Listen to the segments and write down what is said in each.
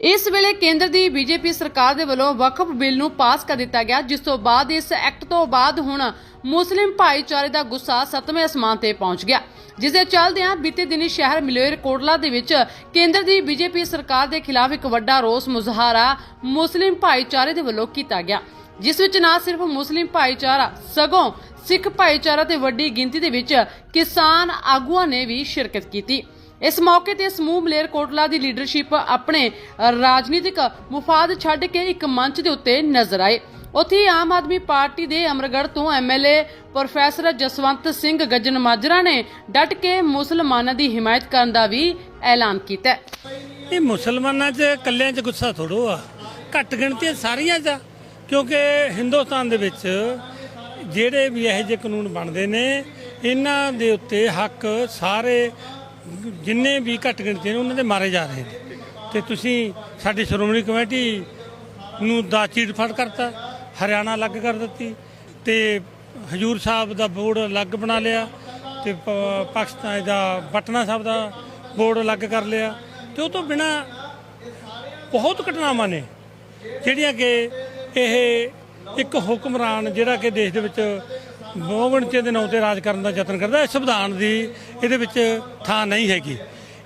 ਇਸ ਵੇਲੇ ਕੇਂਦਰ ਦੀ ਬੀਜੇਪੀ ਸਰਕਾਰ ਦੇ ਵੱਲੋਂ ਵਕਫ ਬਿੱਲ ਨੂੰ ਪਾਸ ਕਰ ਦਿੱਤਾ ਗਿਆ, ਜਿਸ ਤੋਂ ਬਾਅਦ ਇਸ ਐਕਟ ਤੋਂ ਬਾਅਦ ਹੁਣ ਮੁਸਲਿਮ ਭਾਈਚਾਰੇ ਦਾ ਗੁੱਸਾ ਸੱਤਵੇਂ ਅਸਮਾਨ ਤੇ ਪਹੁੰਚ ਗਿਆ। ਜਿਸ ਦੇ ਚੱਲਦਿਆਂ ਬੀਤੇ ਦਿਨੀ ਸ਼ਹਿਰ ਮਲੇਰ ਕੋਟਲਾ ਦੇ ਵਿੱਚ ਕੇਂਦਰ ਦੀ ਬੀਜੇਪੀ ਸਰਕਾਰ ਦੇ ਖਿਲਾਫ ਇੱਕ ਵੱਡਾ ਰੋਸ ਮੁਜ਼ਾਹਰਾ ਮੁਸਲਿਮ ਭਾਈਚਾਰੇ ਦੇ ਵੱਲੋਂ ਕੀਤਾ ਗਿਆ, ਜਿਸ ਵਿੱਚ ਨਾ ਸਿਰਫ ਮੁਸਲਿਮ ਭਾਈਚਾਰਾ, ਸਗੋਂ ਸਿੱਖ ਭਾਈਚਾਰਾ ਤੇ ਵੱਡੀ ਗਿਣਤੀ ਦੇ ਵਿੱਚ ਕਿਸਾਨ ਆਗੂਆਂ ਨੇ ਵੀ ਸ਼ਿਰਕਤ ਕੀਤੀ। ਇਸ ਮੌਕੇ ਤੇ ਸਮੂਹ ਮਲੇਰ ਕੋਟਲਾ ਦੀ ਲੀਡਰਸ਼ਿਪ ਆਪਣੇ ਰਾਜਨੀਤਿਕ ਮੁਫਾਦ ਛੱਡ ਕੇ ਇੱਕ ਮੰਚ ਦੇ ਉੱਤੇ ਨਜ਼ਰ ਆਏ ਉੱਥੇ ਆਮ ਆਦਮੀ ਪਾਰਟੀ ਦੇ ਅਮਰਗੜ੍ਹ ਤੋਂ ਐਮਐਲਏ ਪ੍ਰੋਫੈਸਰ ਜਸਵੰਤ ਸਿੰਘ ਗੱਜਨ ਮਾਜਰਾ ਨੇ ਡਟ ਕੇ ਮੁਸਲਮਾਨਾਂ ਦੀ ਹਿਮਾਇਤ ਕਰਨ ਦਾ ਵੀ ਐਲਾਨ ਕੀਤਾ ਇਹ ਮੁਸਲਮਾਨਾਂ 'ਚ ਕੱਲਿਆਂ 'ਚ ਗੁੱਸਾ ਥੋੜੋ ਆ ਘੱਟ ਗਿਣਤੀਆਂ ਸਾਰੀਆਂ 'ਚ ਆ। ਕਿਉਂਕਿ ਹਿੰਦੁਸਤਾਨ ਦੇ ਵਿੱਚ ਜਿਹੜੇ ਵੀ ਇਹੋ ਜਿਹੇ ਕਾਨੂੰਨ ਬਣਦੇ ਨੇ, ਇਹਨਾਂ ਦੇ ਉੱਤੇ ਹੱਕ ਸਾਰੇ ਜਿੰਨੇ ਵੀ ਘੱਟ ਗਿਣਤੀ ਨੇ, ਉਹਨਾਂ ਦੇ ਮਾਰੇ ਜਾ ਰਹੇ ਨੇ। ਤੇ ਤੁਸੀਂ ਸਾਡੀ ਸ਼੍ਰੋਮਣੀ ਕਮੇਟੀ ਨੂੰ ਦਾ ਚੀੜ ਫੜ ਕਰਤਾ, ਹਰਿਆਣਾ ਅਲੱਗ ਕਰ ਦਿੱਤੀ, ਤੇ ਹਜੂਰ ਸਾਹਿਬ ਦਾ ਬੋਰਡ ਅਲੱਗ ਬਣਾ ਲਿਆ, ਤੇ ਪ- ਪਾਕਿਸਤਾਨ ਦਾ ਪਟਨਾ ਸਾਹਿਬ ਦਾ ਬੋਰਡ ਅਲੱਗ ਕਰ ਲਿਆ। ਤੇ ਉਹ ਤੋਂ ਬਿਨਾ ਬਹੁਤ ਘਟਨਾਵਾਂ ਨੇ, ਜਿਹੜੀਆਂ ਕਿ ਇਹ ਇੱਕ ਹੁਕਮਰਾਨ ਜਿਹੜਾ ਕਿ ਦੇਸ਼ ਦੇ ਵਿੱਚ ਬਹੁਗਿਣਤੀ ਦੇ ਨਾਂ ਤੇ ਰਾਜ ਕਰਨ ਦਾ ਯਤਨ ਕਰਦਾ ਇਹ ਸੰਵਿਧਾਨ ਦੀ ਇਹਦੇ ਵਿੱਚ ਥਾਂ ਨਹੀਂ ਹੈਗੀ।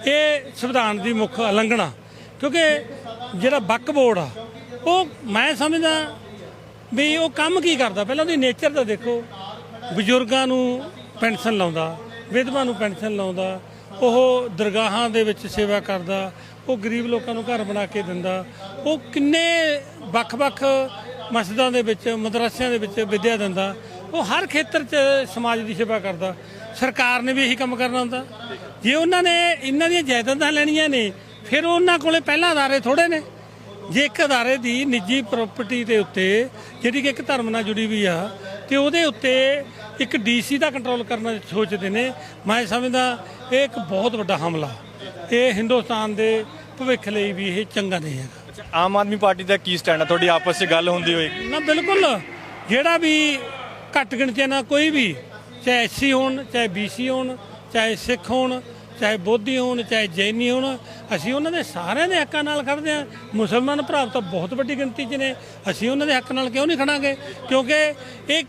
ਇਹ ਸੰਵਿਧਾਨ ਦੀ ਮੁੱਖ ਉਲੰਘਣਾ, ਕਿਉਂਕਿ ਜਿਹੜਾ ਬੱਕ ਬੋਰਡ ਆ, ਉਹ ਮੈਂ ਸਮਝਦਾ ਵੀ ਉਹ ਕੰਮ ਕੀ ਕਰਦਾ? ਪਹਿਲਾਂ ਉਹਦੀ ਨੇਚਰ ਦਾ ਦੇਖੋ। ਬਜ਼ੁਰਗਾਂ ਨੂੰ ਪੈਨਸ਼ਨ ਲਾਉਂਦਾ, ਵਿਧਵਾ ਨੂੰ ਪੈਨਸ਼ਨ ਲਾਉਂਦਾ, ਉਹ ਦਰਗਾਹਾਂ ਦੇ ਵਿੱਚ ਸੇਵਾ ਕਰਦਾ, ਉਹ ਗਰੀਬ ਲੋਕਾਂ ਨੂੰ ਘਰ ਬਣਾ ਕੇ ਦਿੰਦਾ, ਉਹ ਕਿੰਨੇ ਵੱਖ-ਵੱਖ ਮਸਜਿਦਾਂ ਦੇ ਵਿੱਚ, ਮਦਰਸਿਆਂ ਦੇ ਵਿੱਚ ਵਿਦਿਆ ਦਿੰਦਾ। ਉਹ ਹਰ ਖੇਤਰ 'ਚ ਸਮਾਜ ਦੀ ਸੇਵਾ ਕਰਦਾ। ਸਰਕਾਰ ਨੇ ਵੀ ਇਹੀ ਕੰਮ ਕਰਨਾ ਹੁੰਦਾ। ਜੇ ਉਹਨਾਂ ਨੇ ਇਹਨਾਂ ਦੀਆਂ ਜਾਇਦਾਦਾਂ ਲੈਣੀਆਂ ਨੇ ਫਿਰ ਉਹਨਾਂ ਕੋਲੇ ਪਹਿਲਾਂ ਅਦਾਰੇ ਥੋੜੇ ਨੇ। ਜੇ ਇੱਕ ਅਦਾਰੇ ਦੀ ਨਿੱਜੀ ਪ੍ਰਾਪਰਟੀ ਦੇ ਉੱਤੇ ਜਿਹੜੀ ਕਿ ਇੱਕ ਧਰਮ ਨਾਲ ਜੁੜੀ ਹੋਈ ਆ ਤੇ ਉਹਦੇ ਉੱਤੇ ਇੱਕ ਡੀਸੀ ਦਾ ਕੰਟਰੋਲ ਕਰਨਾ ਸੋਚਦੇ ਨੇ ਮੈਂ ਸਮਝਦਾ ਇਹ ਇੱਕ ਬਹੁਤ ਵੱਡਾ ਹਮਲਾ। ਇਹ ਹਿੰਦੁਸਤਾਨ ਦੇ ਭਵਿੱਖ ਲਈ ਵੀ ਇਹ ਚੰਗਾ ਨਹੀਂ ਹੈਗਾ। ਆਮ ਆਦਮੀ ਪਾਰਟੀ ਦਾ ਕੀ ਸਟੈਂਡ ਹੈ ਤੁਹਾਡੀ ਆਪਸ 'ਚ ਗੱਲ ਹੁੰਦੀ ਹੋਏਗੀ ਨਾ ਬਿਲਕੁਲ। ਜਿਹੜਾ ਵੀ ਘੱਟ ਗਿਣਤੀਆਂ ਨਾਲ ਕੋਈ ਵੀ, ਚਾਹੇ ਐਸਸੀ ਹੋਣ, ਚਾਹੇ ਬੀਸੀ ਹੋਣ, ਚਾਹੇ ਸਿੱਖ ਹੋਣ, ਚਾਹੇ ਬੋਧੀ ਹੋਣ, ਚਾਹੇ ਜੈਨੀ ਹੋਣ, ਅਸੀਂ ਉਹਨਾਂ ਦੇ ਸਾਰਿਆਂ ਦੇ ਹੱਕਾਂ ਨਾਲ ਖੜਦੇ ਹਾਂ। ਮੁਸਲਮਾਨ ਭਰਾ ਤਾਂ ਬਹੁਤ ਵੱਡੀ ਗਿਣਤੀ 'ਚ ਨੇ, ਅਸੀਂ ਉਹਨਾਂ ਦੇ ਹੱਕ ਨਾਲ ਕਿਉਂ ਨਹੀਂ ਖੜਾਂਗੇ? ਕਿਉਂਕਿ ਇਹ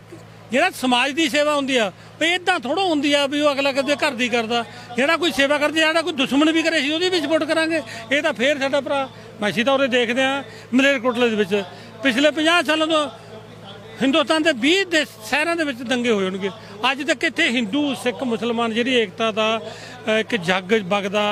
ਜਿਹੜਾ ਸਮਾਜ ਦੀ ਸੇਵਾ ਹੁੰਦੀ ਆ ਵੀ ਇਦਾਂ ਥੋੜਾ ਹੁੰਦੀ ਆ ਵੀ ਉਹ ਅਗਲਾ ਕਦੇ ਘਰ ਦੀ ਕਰਦਾ। ਜਿਹੜਾ ਕੋਈ ਸੇਵਾ ਕਰਦਾ ਜਿਹੜਾ ਕੋਈ ਦੁਸ਼ਮਣ ਵੀ ਕਰੇ ਸੀ ਉਹਦੀ ਵੀ ਸਪੋਰਟ ਕਰਾਂਗੇ। ਇਹ ਤਾਂ ਫੇਰ ਸਾਡਾ ਭਰਾ, ਮੈਂ ਅਸੀਂ ਤਾਂ ਉਰੇ ਦੇਖਦੇ ਆ ਮਲੇਰਕੋਟਲੇ ਦੇ ਵਿੱਚ। ਪਿਛਲੇ 50 ਸਾਲਾਂ ਤੋਂ ਹਿੰਦੁਸਤਾਨ ਦੇ 20 ਦੇ ਸ਼ਹਿਰਾਂ ਦੇ ਵਿੱਚ ਦੰਗੇ ਹੋਏ ਹੋਣਗੇ। ਅੱਜ ਤੱਕ ਇੱਥੇ ਹਿੰਦੂ, ਸਿੱਖ, ਮੁਸਲਮਾਨ ਜਿਹੜੀ ਏਕਤਾ ਦਾ ਇੱਕ ਜੱਗ ਵਗਦਾ,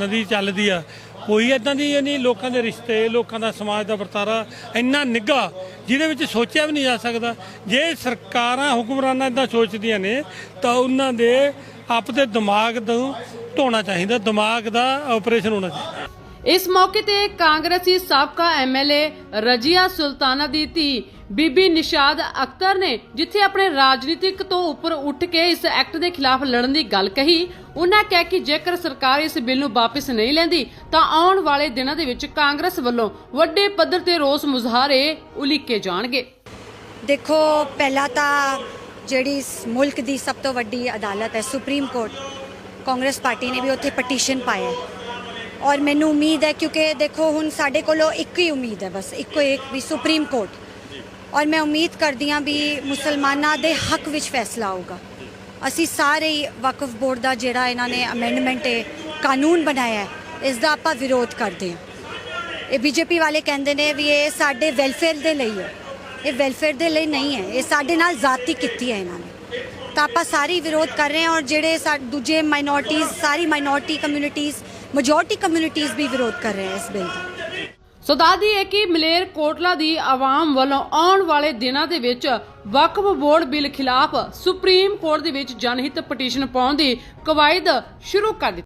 ਨਦੀ ਚੱਲਦੀ ਆ, ਕੋਈ ਇਦਾਂ ਦੀ ਨਹੀਂ ਲੋਕਾਂ ਦੇ ਰਿਸ਼ਤੇ, ਲੋਕਾਂ ਦਾ ਸਮਾਜ ਦਾ ਵਰਤਾਰਾ ਇੰਨਾ ਨਿੱਘਾ ਜਿਹਦੇ ਵਿੱਚ ਸੋਚਿਆ ਵੀ ਨਹੀਂ ਜਾ ਸਕਦਾ। ਜੇ ਸਰਕਾਰਾਂ, ਹੁਕਮਰਾਨਾਂ ਇਦਾਂ ਸੋਚਦੀਆਂ ਨੇ, ਤਾਂ ਉਹਨਾਂ ਦੇ ਆਪ ਦੇ ਦਿਮਾਗ ਨੂੰ ਧੋਣਾ ਚਾਹੀਦਾ, ਦਿਮਾਗ ਦਾ ਆਪਰੇਸ਼ਨ ਹੋਣਾ ਚਾਹੀਦਾ। ਇਸ ਮੌਕੇ ਤੇ ਕਾਂਗਰਸੀ ਸਾਬਕਾ ਐਮਐਲਏ ਰਜੀਆ ਸੁਲਤਾਨਾ ਦੀ ਧੀ ਬੀਬੀ ਨਿਸ਼ਾਦ ਅਖਤਰ ਨੇ ਜਿੱਥੇ ਆਪਣੇ ਰਾਜਨੀਤਿਕ ਤੋਂ ਉੱਪਰ ਉੱਠ ਕੇ ਇਸ ਐਕਟ ਦੇ ਖਿਲਾਫ ਲੜਨ ਦੀ ਗੱਲ ਕਹੀ, ਉਹਨਾਂ ਕਹਿ ਕਿ ਜੇਕਰ ਸਰਕਾਰ ਇਸ ਬਿੱਲ ਨੂੰ ਵਾਪਸ ਨਹੀਂ ਲੈਂਦੀ, ਤਾਂ ਆਉਣ ਵਾਲੇ ਦਿਨਾਂ ਦੇ ਵਿੱਚ ਕਾਂਗਰਸ ਵੱਲੋਂ ਵੱਡੇ ਪੱਧਰ ਤੇ ਰੋਸ ਮੁਜ਼ਾਹਰੇ ਉਲੀਕੇ ਜਾਣਗੇ। ਦੇਖੋ, ਪਹਿਲਾਂ ਤਾਂ ਜਿਹੜੀ ਇਸ ਮੁਲਕ ਦੀ ਸਭ ਤੋਂ ਵੱਡੀ ਅਦਾਲਤ ਹੈ, ਸੁਪਰੀਮ ਕੋਰਟ, ਕਾਂਗਰਸ ਪਾਰਟੀ ਨੇ ਵੀ ਉੱਥੇ ਪਟੀਸ਼ਨ ਪਾਇਆ ਔਰ ਮੈਨੂੰ ਉਮੀਦ ਹੈ ਕਿਉਂਕਿ ਦੇਖੋ ਹੁਣ ਸਾਡੇ ਕੋਲੋਂ ਇੱਕ ਹੀ ਉਮੀਦ ਹੈ ਬਸ ਇੱਕੋ ਇੱਕ ਵੀ ਸੁਪਰੀਮ ਕੋਰਟ ਔਰ ਮੈਂ ਉਮੀਦ ਕਰਦੀ ਹਾਂ ਵੀ ਮੁਸਲਮਾਨਾਂ ਦੇ ਹੱਕ ਵਿੱਚ ਫੈਸਲਾ ਆਊਗਾ ਅਸੀਂ ਸਾਰੇ ਹੀ ਵਕਫ ਬੋਰਡ ਦਾ ਜਿਹੜਾ ਇਹਨਾਂ ਨੇ ਅਮੈਂਡਮੈਂਟ ਹੈ ਕਾਨੂੰਨ ਬਣਾਇਆ ਹੈ ਇਸ ਦਾ ਆਪਾਂ ਵਿਰੋਧ ਕਰਦੇ ਹਾਂ। ਇਹ ਬੀਜੇਪੀ ਵਾਲੇ ਕਹਿੰਦੇ ਨੇ ਵੀ ਇਹ ਸਾਡੇ ਵੈਲਫੇਅਰ ਦੇ ਲਈ ਹੈ। ਇਹ ਵੈਲਫੇਅਰ ਦੇ ਲਈ ਨਹੀਂ ਹੈ ਇਹ ਸਾਡੇ ਨਾਲ ਜ਼ਾਤੀ ਕੀਤੀ ਹੈ ਇਹਨਾਂ ਨੇ। ਤਾਂ ਆਪਾਂ ਸਾਰੀ ਵਿਰੋਧ ਕਰ ਰਹੇ ਹਾਂ ਔਰ ਜਿਹੜੇ ਦੂਜੇ ਮਾਈਨੋਰਟੀਜ਼ ਸਾਰੀ ਮਾਈਨੋਰਟੀ ਕਮਿਊਨਿਟੀਜ਼ ਮੈਜੋਰਟੀ ਕਮਿਊਨਿਟੀਜ਼ ਵੀ ਵਿਰੋਧ ਕਰ ਰਹੇ ਹੈ ਇਸ ਬਿੱਲ ਦਾ ਸੋ ਦੱਸਦੀ ਹੈ ਕਿ ਮਲੇਰ ਕੋਟਲਾ ਦੀ ਆਵਾਮ ਵੱਲੋਂ ਆਉਣ ਵਾਲੇ ਦਿਨਾਂ ਦੇ ਵਿੱਚ ਵਕਫ ਬੋਰਡ ਬਿੱਲ ਖਿਲਾਫ ਸੁਪਰੀਮ ਕੋਰਟ ਦੇ ਵਿੱਚ ਜਨਹਿਤ ਪਟੀਸ਼ਨ ਪਾਉਣ ਦੀ ਕਵਾਇਦ ਸ਼ੁਰੂ ਕਰ ਦਿੱਤੀ।